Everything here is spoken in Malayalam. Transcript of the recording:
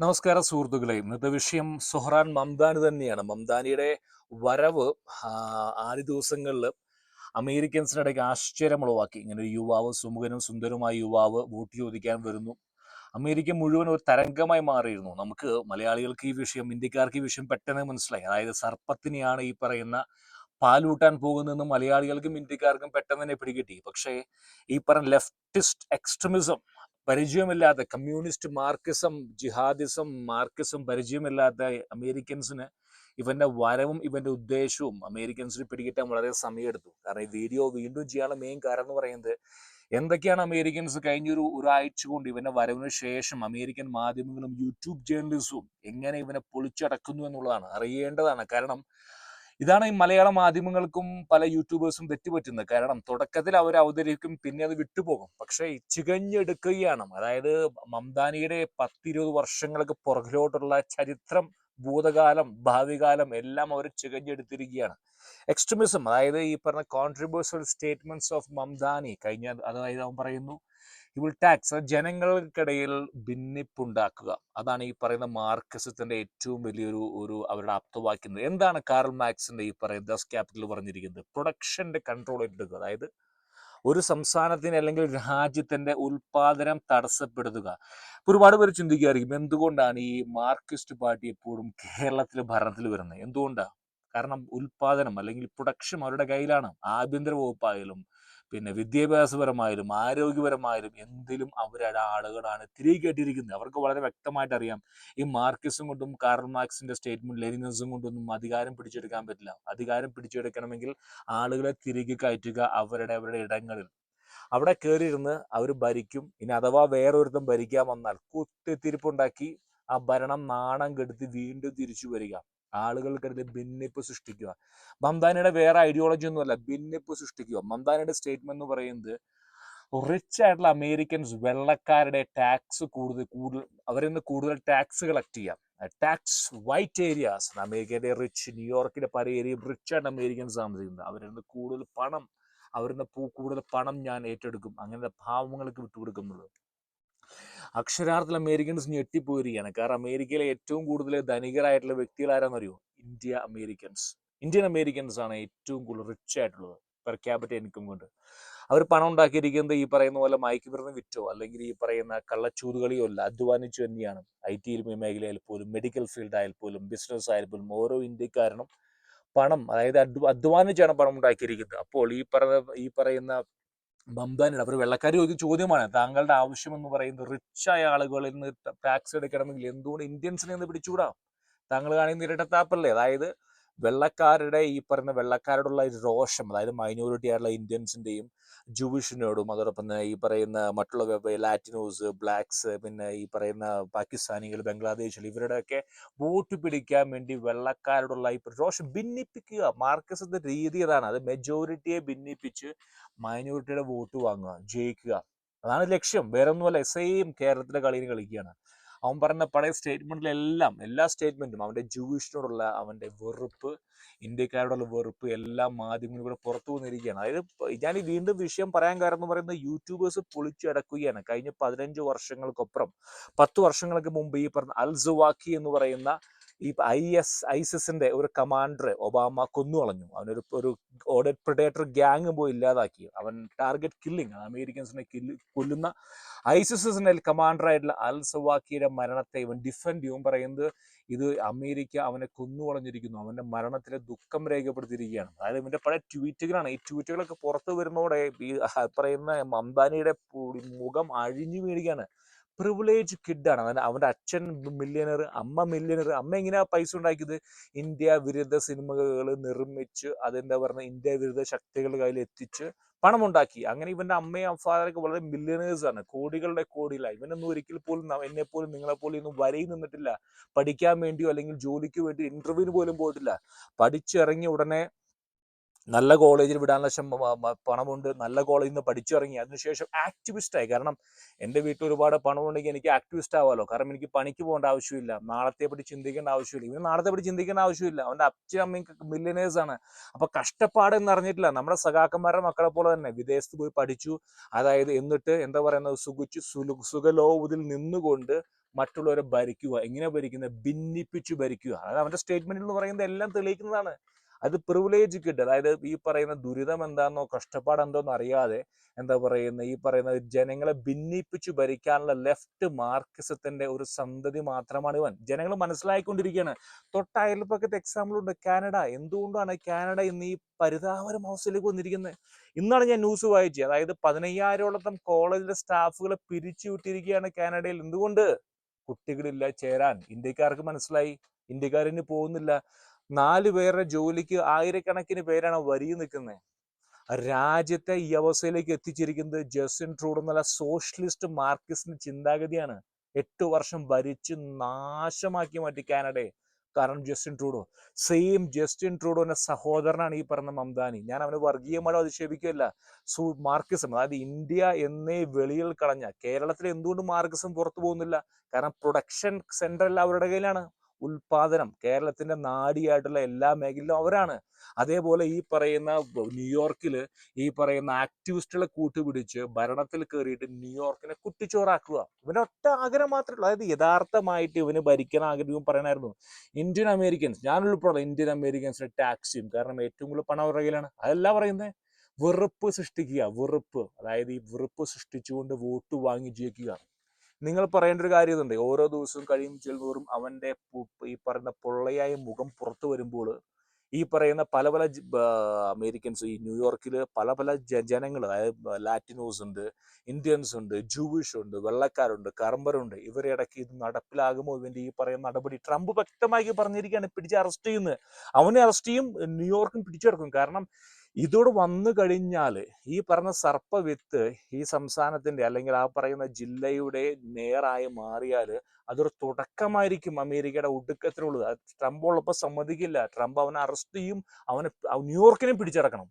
നമസ്കാരം സുഹൃത്തുക്കളെ. ഇന്നത്തെ വിഷയം സുഹ്റാൻ മംദാനി തന്നെയാണ്. മംദാനിയുടെ വരവ് ആദ്യ ദിവസങ്ങളിൽ അമേരിക്കൻസിനിടയ്ക്ക് ആശ്ചര്യം ഉളവാക്കി ഇങ്ങനെ ഒരു യുവാവ് സുമുഖനും സുന്ദരമായ യുവാവ് വോട്ട് ചോദിക്കാൻ വരുന്നു. അമേരിക്ക മുഴുവൻ ഒരു തരംഗമായി മാറിയിരുന്നു. നമുക്ക് മലയാളികൾക്ക് ഈ വിഷയം ഇന്ത്യക്കാർക്ക് ഈ വിഷയം പെട്ടെന്ന് മനസ്സിലായി. അതായത് സർപ്പത്തിനെയാണ് ഈ പറയുന്ന പാലൂട്ടാൻ പോകുന്നതെന്ന് മലയാളികൾക്കും ഇന്ത്യക്കാർക്കും പെട്ടെന്ന് തന്നെ പിടികിട്ടി. പക്ഷേ ഈ പറഞ്ഞ ലെഫ്റ്റിസ്റ്റ് എക്സ്ട്രീമിസം പരിചയമില്ലാത്ത കമ്മ്യൂണിസ്റ്റ് മാർക്കിസം ജിഹാദിസം മാർക്കിസം പരിചയമില്ലാത്ത അമേരിക്കൻസിന് ഇവന്റെ വരവും ഇവന്റെ ഉദ്ദേശവും അമേരിക്കൻസിന് പിടികിട്ടാൻ വളരെ സമയമെടുത്തു. കാരണം ഈ വീഡിയോ വീണ്ടും ചെയ്യാനുള്ള മെയിൻ കാരണം എന്ന് പറയുന്നത് എന്തൊക്കെയാണ് അമേരിക്കൻസ് കഴിഞ്ഞൊരു ഒരാഴ്ച കൊണ്ട് ഇവന്റെ വരവിന് ശേഷം അമേരിക്കൻ മാധ്യമങ്ങളും യൂട്യൂബ് ജേർണലിസവും എങ്ങനെ ഇവനെ പൊളിച്ചടക്കുന്നു എന്നുള്ളതാണ് അറിയേണ്ടതാണ്. കാരണം ഇതാണ് ഈ മലയാള മാധ്യമങ്ങൾക്കും പല യൂട്യൂബേഴ്സും തെറ്റുപറ്റുന്നത്. കാരണം തുടക്കത്തിൽ അവർ അവതരിക്കും പിന്നെ അത് വിട്ടുപോകും. പക്ഷേ ചികഞ്ഞെടുക്കുകയാണ് അതായത് മംദാനിയുടെ പത്തിരുപത് വർഷങ്ങൾക്ക് പുറകിലോട്ടുള്ള ചരിത്രം ഭൂതകാലം ഭാവികാലം എല്ലാം അവർ ചികഞ്ഞെടുത്തിരിക്കുകയാണ്. എക്സ്ട്രീമിസം അതായത് ഈ പറഞ്ഞ കോൺട്രിബ്യൂസൽ സ്റ്റേറ്റ്മെന്റ്സ് ഓഫ് മംദാനി കഴിഞ്ഞ അതായത് അവൻ പറയുന്നു ഈ വിൽ ടാക്സ് ജനങ്ങൾക്കിടയിൽ ഭിന്നിപ്പുണ്ടാക്കുക. അതാണ് ഈ പറയുന്ന മാർക്കസത്തിന്റെ ഏറ്റവും വലിയൊരു ഒരു അവരുടെ ആപ്തവാക്യം. എന്താണ് കാർൽ മാക്സിന്റെ ഈ പറയുന്ന ദസ് ക്യാപിറ്റൽ പറഞ്ഞിരിക്കുന്നത്? പ്രൊഡക്ഷന്റെ കൺട്രോൾ എടുക്കുക. അതായത് ഒരു സംസ്ഥാനത്തിന് അല്ലെങ്കിൽ രാജ്യത്തിന്റെ ഉൽപാദനം തടസ്സപ്പെടുത്തുക. ഒരുപാട് പേര് ചിന്തിക്കുകയായിരിക്കും എന്തുകൊണ്ടാണ് ഈ മാർക്സിസ്റ്റ് പാർട്ടി എപ്പോഴും കേരളത്തിൽ ഭരണത്തിൽ വരുന്നത്? എന്തുകൊണ്ടാണ് കാരണം ഉൽപാദനം അല്ലെങ്കിൽ പ്രൊഡക്ഷൻ അവരുടെ കയ്യിലാണ്. ആഭ്യന്തര വകുപ്പായാലും പിന്നെ വിദ്യാഭ്യാസപരമായാലും ആരോഗ്യപരമായാലും എന്തിലും അവരുടെ ആളുകളാണ് തിരികെ കേട്ടിരിക്കുന്നത് അവർക്ക് വളരെ വ്യക്തമായിട്ട് അറിയാം. ഈ മാർക്കിസും കൊണ്ടും കാർൽ മാർക്സിന്റെ സ്റ്റേറ്റ്മെന്റ് ലെനിനിസം കൊണ്ടൊന്നും അധികാരം പിടിച്ചെടുക്കാൻ പറ്റില്ല. അധികാരം പിടിച്ചെടുക്കണമെങ്കിൽ ആളുകളെ തിരികെ കയറ്റുക അവരുടെ അവരുടെ ഇടങ്ങളിൽ. അവിടെ കയറിയിരുന്ന് അവർ ഭരിക്കും. ഇനി അഥവാ വേറൊരുത്തം ഭരിക്കാൻ വന്നാൽ കുത്തിത്തിരിപ്പുണ്ടാക്കി ആ ഭരണം നാണം കെടുത്തി വീണ്ടും തിരിച്ചു വരിക. ആളുകൾക്കിടയിൽ ഭിന്നിപ്പ് സൃഷ്ടിക്കുക. മംദാനിയുടെ വേറെ ഐഡിയോളജി ഒന്നുമല്ല ഭിന്നിപ്പ് സൃഷ്ടിക്കുക. മംദാനിയുടെ സ്റ്റേറ്റ്മെന്റ് എന്ന് പറയുന്നത് റിച്ച് ആയിട്ടുള്ള അമേരിക്കൻസ് വെള്ളക്കാരുടെ ടാക്സ് കൂടുതൽ കൂടുതൽ അവരിൽ നിന്ന് കൂടുതൽ ടാക്സ് കളക്ട് ചെയ്യാം. ടാക്സ് വൈറ്റ് ഏരിയാസ് അമേരിക്കയുടെ റിച്ച് ന്യൂയോർക്കിന്റെ പല ഏരിയയും റിച്ച് ആയിട്ട് അമേരിക്കൻസ് താമസിക്കുന്നത്. അവരിൽ നിന്ന് കൂടുതൽ പണം അവരിൽ നിന്ന് കൂടുതൽ പണം ഞാൻ ഏറ്റെടുക്കും. അങ്ങനത്തെ ഭാവങ്ങൾക്ക് വിട്ടുകൊടുക്കുന്നത് അക്ഷരാർത്ഥത്തിൽ അമേരിക്കൻസ് ഞെട്ടിപ്പോയിരിക്കുകയാണ് കാരണം അമേരിക്കയിലെ ഏറ്റവും കൂടുതൽ ധനികരായിട്ടുള്ള വ്യക്തികൾ ആരാന്നറിയോ? India Americans. ഇന്ത്യൻ അമേരിക്കൻസ് ആണ് ഏറ്റവും കൂടുതൽ റിച്ച് ആയിട്ടുള്ളത്. പെർ ക്യാപിറ്റൽ ഇൻകം കൊണ്ട്. അവർ പണം ഉണ്ടാക്കിയിരിക്കുന്നത് ഈ പറയുന്ന പോലെ മയക്കുമരുന്ന് വിറ്റോ? അല്ലെങ്കിൽ ഈ പറയുന്ന കള്ളച്ചൂതുകളിയോ അല്ല. അധ്വാനിച്ചു തന്നെയാണ്. ഐ ടി മേഖലയിൽ പോലും മെഡിക്കൽ ഫീൽഡ് ആയാൽ പോലും ബിസിനസ് ആയാൽ പോലും ഓരോ ഇന്ത്യക്കാരനും പണം അതായത് അധ്വ- അധ്വാനിച്ചാണ് പണം ഉണ്ടാക്കിയിരിക്കുന്നത്. അപ്പോൾ ഈ പറഞ്ഞ ഈ പറയുന്ന മംദാനിയുടെ അവർ വെള്ളക്കാർ ചോദിക്കുന്ന ചോദ്യമാണ് താങ്കളുടെ ആവശ്യം എന്ന് പറയുന്നത് റിച്ചായ ആളുകളിൽ നിന്ന് ടാക്സ് എടുക്കണമെങ്കിൽ എന്തുകൊണ്ട് ഇന്ത്യൻസിനെ ഒന്ന് പിടിച്ചുകൂടാ? താങ്കൾ കാണിക്കുന്ന ഇരട്ടത്താപ്പല്ലേ? അതായത് വെള്ളക്കാരുടെ ഈ പറയുന്ന വെള്ളക്കാരോടുള്ള രോഷം അതായത് മൈനോറിറ്റി ആയിട്ടുള്ള ഇന്ത്യൻസിന്റെയും ജൂവിഷിനോടും അതോടൊപ്പം തന്നെ ഈ പറയുന്ന മറ്റുള്ള ലാറ്റിനോസ് ബ്ലാക്സ് പിന്നെ ഈ പറയുന്ന പാകിസ്ഥാനികൾ ബംഗ്ലാദേശിൽ ഇവരുടെയൊക്കെ വോട്ട് പിടിക്കാൻ വേണ്ടി വെള്ളക്കാരോടുള്ള ഈ രോഷം ഭിന്നിപ്പിക്കുക മാർക്കസിന്റെ രീതി അതാണ്. അത് മെജോറിറ്റിയെ ഭിന്നിപ്പിച്ച് മൈനോറിറ്റിയുടെ വോട്ട് വാങ്ങുക ജയിക്കുക. അതാണ് ലക്ഷ്യം. വേറെ ഒന്നുമല്ല സെയിം കേരളത്തിലെ കളിയിൽ കളിക്കുകയാണ്. അവൻ പറഞ്ഞ പഴയ സ്റ്റേറ്റ്മെന്റിലെല്ലാം എല്ലാ സ്റ്റേറ്റ്മെന്റും അവന്റെ ജൂയിഷിനോടുള്ള അവന്റെ വെറുപ്പ് ഇന്ത്യക്കാരോടുള്ള വെറുപ്പ് എല്ലാ മാധ്യമങ്ങളിലൂടെ പുറത്തു വന്നിരിക്കുകയാണ്. അതായത് ഞാൻ വീണ്ടും വിഷയം പറയാൻ കാരണം എന്ന് പറയുന്നത് യൂട്യൂബേഴ്സ് പൊളിച്ചു അടക്കുകയാണ്. കഴിഞ്ഞ പതിനഞ്ച് വർഷങ്ങൾക്കൊപ്പുറം പത്ത് വർഷങ്ങൾക്ക് മുമ്പ് ഈ പറഞ്ഞ അൽസുവാക്കി എന്ന് പറയുന്ന ഈ ഐ എസ് ഐസിസിന്റെ ഒരു കമാൻഡറെ ഒബാമ കൊന്നു കളഞ്ഞു അവനൊരു ഒരു ഓഡറ്റ് പ്രിഡേറ്റർ ഗ്യാങ് പോയി ഇല്ലാതാക്കി. അവൻ ടാർഗറ്റ് കില്ലിങ് അമേരിക്കൻസിനെ കില്ല് കൊല്ലുന്ന ഐസിസിന്റെ കമാൻഡർ ആയിട്ടുള്ള അൽ സവാക്കിയുടെ മരണത്തെ ഇവൻ ഡിഫെൻഡ് ചെയ്യും. പറയുന്നത് ഇത് അമേരിക്ക അവനെ കൊന്നുകളഞ്ഞിരിക്കുന്നു. അവന്റെ മരണത്തിലെ ദുഃഖം രേഖപ്പെടുത്തിയിരിക്കുകയാണ്. അതായത് ഇവന്റെ പല ട്വീറ്റുകളാണ്. ഈ ട്വീറ്റുകളൊക്കെ പുറത്തു വരുന്നതോടെ ഈ പറയുന്ന അംബാനിയുടെ മുഖം അഴിഞ്ഞു വീഴുകയാണ്. പ്രിവിലേജ് കിഡാണ് അവൻ അവന്റെ അച്ഛൻ മില്യനർ അമ്മ മില്യനർ അമ്മ എങ്ങനെയാ പൈസ ഉണ്ടാക്കിയത്? ഇന്ത്യ വിരുദ്ധ സിനിമകൾ നിർമ്മിച്ച് അതെന്താ പറയുക ഇന്ത്യ വിരുദ്ധ ശക്തികളുടെ കയ്യിൽ എത്തിച്ച് പണമുണ്ടാക്കി. അങ്ങനെ ഇവന്റെ അമ്മയും ഫാദറൊക്കെ വളരെ മില്യനേഴ്സ് ആണ്. കോടികളുടെ കോടിയിലാണ് ഇവനൊന്നും ഒരിക്കൽ പോലും എന്നെ പോലും നിങ്ങളെ പോലും ഒന്നും വരയിൽ നിന്നിട്ടില്ല. പഠിക്കാൻ വേണ്ടിയോ അല്ലെങ്കിൽ ജോലിക്ക് വേണ്ടി ഇന്റർവ്യൂവിന് പോലും പോയിട്ടില്ല. പഠിച്ചിറങ്ങിയ ഉടനെ നല്ല കോളേജിൽ വിടാനുള്ള പണമുണ്ട്. നല്ല കോളേജിൽ നിന്ന് പഠിച്ചിറങ്ങി. അതിനുശേഷം ആക്ടിവിസ്റ്റ് ആയി കാരണം എന്റെ വീട്ടിൽ ഒരുപാട് പണമുണ്ടെങ്കിൽ എനിക്ക് ആക്ടിവിസ്റ്റ് ആവാലോ. കാരണം എനിക്ക് പണിക്ക് പോകേണ്ട ആവശ്യമില്ല. നാളത്തെ പറ്റി ചിന്തിക്കേണ്ട ആവശ്യമില്ല. ഇവന് നാളത്തെ പറ്റി ചിന്തിക്കേണ്ട ആവശ്യമില്ല. അവന്റെ അച്ഛൻ അമ്മയും മില്യനേഴ്സ് ആണ്. അപ്പൊ കഷ്ടപ്പാട് എന്ന് അറിഞ്ഞിട്ടില്ല. നമ്മുടെ സഖാക്കന്മാരുടെ മക്കളെ പോലെ തന്നെ വിദേശത്ത് പോയി പഠിച്ചു. അതായത് എന്നിട്ട് എന്താ പറയുന്നത്? സുഖിച്ചു സുലു സുഖലോപതിൽ നിന്നുകൊണ്ട് മറ്റുള്ളവരെ ഭരിക്കുക. എങ്ങനെ ഭരിക്കുന്നത്? ഭിന്നിപ്പിച്ചു ഭരിക്കുക. അതായത് അവന്റെ സ്റ്റേറ്റ്മെന്റ് എന്ന് പറയുന്നത് എല്ലാം തെളിയിക്കുന്നതാണ്. അത് പ്രിവിലേജ് കിട്ടുക അതായത് ഈ പറയുന്ന ദുരിതം എന്താണെന്നോ കഷ്ടപ്പാട് എന്തോന്നോ അറിയാതെ എന്താ പറയുന്ന ഈ പറയുന്ന ജനങ്ങളെ ഭിന്നിപ്പിച്ചു ഭരിക്കാനുള്ള ലെഫ്റ്റ് മാർക്സിസത്തിന്റെ ഒരു സന്തതി മാത്രമാണ് ഇവൻ. ജനങ്ങൾ മനസ്സിലായിക്കൊണ്ടിരിക്കുകയാണ്. തൊട്ട അയൽപ്പക്കത്തെ എക്സാമ്പിൾ ഉണ്ട് കാനഡ. എന്തുകൊണ്ടാണ് കാനഡ ഇന്ന് ഈ പരിതാപരം അവസ്ഥയിലേക്ക് വന്നിരിക്കുന്നത് ഇന്നാണ് ഞാൻ ന്യൂസ് വായിച്ചത്. അതായത് പതിനയ്യായിരോളം കോളേജിലെ സ്റ്റാഫുകളെ പിരിച്ചു വിട്ടിരിക്കുകയാണ് കാനഡയിൽ. എന്തുകൊണ്ട്? കുട്ടികളില്ല ചേരാൻ. ഇന്ത്യക്കാർക്ക് മനസ്സിലായി. ഇന്ത്യക്കാരന് പോകുന്നില്ല. നാല് പേരുടെ ജോലിക്ക് ആയിരക്കണക്കിന് പേരാണ് വരി നിൽക്കുന്നത് രാജ്യത്തെ ഈ അവസ്ഥയിലേക്ക് എത്തിച്ചിരിക്കുന്നത് ജസ്റ്റിൻ ട്രൂഡ് എന്നുള്ള സോഷ്യലിസ്റ്റ് മാർക്സിസ്റ്റ് ചിന്താഗതിയാണ്. എട്ട് വർഷം ഭരിച്ച് നാശമാക്കി മാറ്റി കാനഡയെ. കാരണം ജസ്റ്റിൻ ട്രൂഡോ. സെയിം ജസ്റ്റിൻ ട്രൂഡോന്റെ സഹോദരനാണ് ഈ പറഞ്ഞ മംദാനി. ഞാൻ അവന് വർഗീയമായോ അധിക്ഷേപിക്കുകയല്ല. സു മാർക്കിസം അതായത് ഇന്ത്യ എന്നേ വെളിയിൽ കളഞ്ഞ. കേരളത്തിൽ എന്തുകൊണ്ട് മാർക്കിസം പുറത്തു പോകുന്നില്ല? കാരണം പ്രൊഡക്ഷൻ എല്ലാം അവരുടെ കയ്യിലാണ്. ഉൽപാദനം കേരളത്തിന്റെ നാടിയായിട്ടുള്ള എല്ലാ മേഖലയിലും അവരാണ്. അതേപോലെ ഈ പറയുന്ന ന്യൂയോർക്കിൽ ഈ പറയുന്ന ആക്ടിവിസ്റ്റുകളെ കൂട്ടുപിടിച്ച് ഭരണത്തിൽ കയറിയിട്ട് ന്യൂയോർക്കിനെ കുട്ടിച്ചോറാക്കുക. ഇവനൊറ്റ ആഗ്രഹം മാത്രമേ ഉള്ളൂ. അതായത് യഥാർത്ഥമായിട്ട് ഇവന് ഭരിക്കാൻ ആഗ്രഹം പറയണമായിരുന്നു. ഇന്ത്യൻ അമേരിക്കൻസ് ഞാൻ ഉൾപ്പെടെ ഇന്ത്യൻ അമേരിക്കൻസിന് ടാക്സ് ചെയ്യും. കാരണം ഏറ്റവും കൂടുതൽ പണം അവരുടെ കയ്യിലാണ്. അതല്ല പറയുന്നത് വെറുപ്പ് സൃഷ്ടിക്കുക. വെറുപ്പ്. അതായത് ഈ വെറുപ്പ് സൃഷ്ടിച്ചുകൊണ്ട് വോട്ട് വാങ്ങി ജയിക്കുക. നിങ്ങൾ പറയേണ്ട ഒരു കാര്യം ഇതുണ്ട്. ഓരോ ദിവസവും കഴിയും ചെല്ലുന്നോറും അവന്റെ ഈ പറയുന്ന പൊള്ളയായ മുഖം പുറത്തു വരുമ്പോൾ ഈ പറയുന്ന പല പല അമേരിക്കൻസ് ഈ ന്യൂയോർക്കിൽ പല പല ജനങ്ങൾ അതായത് ലാറ്റിനോസ് ഉണ്ട് ഇന്ത്യൻസ് ഉണ്ട് ജൂവിഷ് ഉണ്ട് വെള്ളക്കാരുണ്ട് കർമ്മരുണ്ട്. ഇവരെ ഇടയ്ക്ക് ഇത് നടപ്പിലാകുമോ? ഇവന്റെ ഈ പറയുന്ന നടപടി ട്രംപ് വ്യക്തമായി പറഞ്ഞിരിക്കുകയാണ്. പിടിച്ച് അറസ്റ്റ് ചെയ്യുന്നത്. അവനെ അറസ്റ്റ് ചെയ്യും ന്യൂയോർക്കും പിടിച്ചെടുക്കും. കാരണം ഇതോട് വന്നു കഴിഞ്ഞാൽ ഈ പറഞ്ഞ സർപ്പവിത്ത് ഈ സംസ്ഥാനത്തിന്റെ അല്ലെങ്കിൽ ആ പറയുന്ന ജില്ലയുടെ നേറായി മാറിയാൽ അതൊരു തുടക്കമായിരിക്കും അമേരിക്കയുടെ ഒടുക്കത്തിനുള്ളത് ട്രംപ് ഉള്ളപ്പോൾ സമ്മതിക്കില്ല. ട്രംപ് അവനെ അറസ്റ്റ് ചെയ്യും. അവനെ ന്യൂയോർക്കിനെ പിടിച്ചടക്കണം.